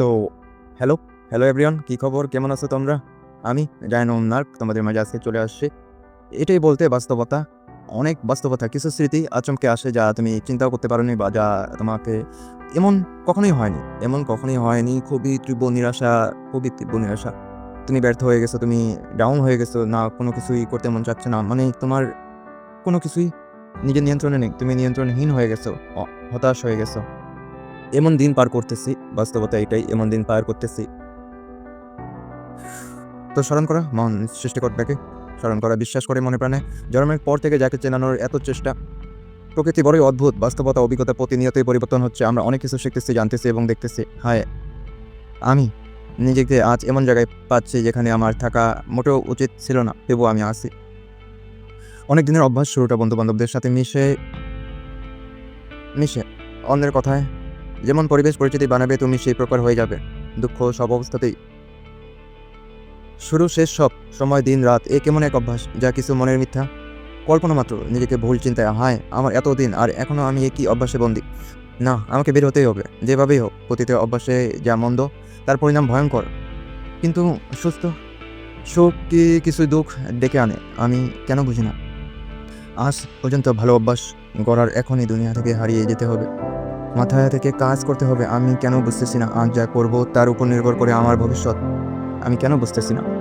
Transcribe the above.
তো hello hello everyone কী খবর? কেমন আছো তোমরা? আমি জায়নুম নার্ক তোমাদের মাঝে আজকে চলে আসছি। এটাই বলতে বাস্তবতা, অনেক বাস্তবতা, কিছু স্মৃতি আচমকে আসে যা তুমি চিন্তাও করতে পারোনি বা যা তোমাকে এমন কখনোই হয়নি, এমন কখনোই হয়নি, খুবই তীব্র নিরাশা, খুবই তীব্র নিরাশা। তুমি ব্যর্থ হয়ে গেছো, তুমি ডাউন হয়ে গেছো, না, কোনো কিছুই করতে মন চাচ্ছে না মানে তোমার কোনো কিছুই নিজের নিয়ন্ত্রণে নেই, তুমি নিয়ন্ত্রণহীন হয়ে গেছো হতাশ হয়ে গেছো। এমন দিন পার করতেছি, বাস্তবতা এটাই, এমন দিন পার করতেছি। তো স্মরণ করা, মন সৃষ্টিকর্তাকে স্মরণ করা, বিশ্বাস করে মনে প্রাণে, জন্মের পর থেকে যাকে চেনানোর এত চেষ্টা। প্রকৃতি বড়ই অদ্ভুত, বাস্তবতা, অভিজ্ঞতা প্রতিনিয়তই পরিবর্তন হচ্ছে, আমরা অনেক কিছু শিখতেছি, জানতেছি এবং দেখতেছি। হায়, আমি নিজেকে আজ এমন জায়গায় পাচ্ছি যেখানে আমার থাকা মোটেও উচিত ছিল না, তবুও আমি আসি অনেক দিনের অভ্যাস শুরুটা বন্ধু বান্ধবদের সাথে মিশে মিশে অন্যের কথায় যেমন পরিবেশ পরিচিতি বানাবে, তুমি সেই প্রকার হয়ে যাবে। দুঃখ সব অবস্থাতেই। শুরু শেষ সব সময় দিন রাত, এ কেমন এক অভ্যাস যা কিছু মনের মিথ্যা? কল্পনা মাত্র, নিজেকে ভুল চিন্তায়, হায়, আমার এত দিন, আর এখনও আমি একই অভ্যাসে বন্দি? না, আমাকে বের হতেই হবে, যেভাবেই হোক প্রতিটি অভ্যাসে যা মন্দ, তার পরিণাম ভয়ঙ্কর। কিন্তু সুস্থ, সুখ কি কিছু দুঃখ ডেকে আনে, আমি কেন বুঝি না? আজ পর্যন্ত ভালো অভ্যাস গড়ার এখনই দুনিয়া থেকে হারিয়ে যেতে হবে। মাথায় থেকে কাজ করতে হবে, আমি কেন বুঝতেছি না। আজ যা করব, তার উপর নির্ভর করে আমার ভবিষ্যৎ। আমি কেন বুঝতেছি না?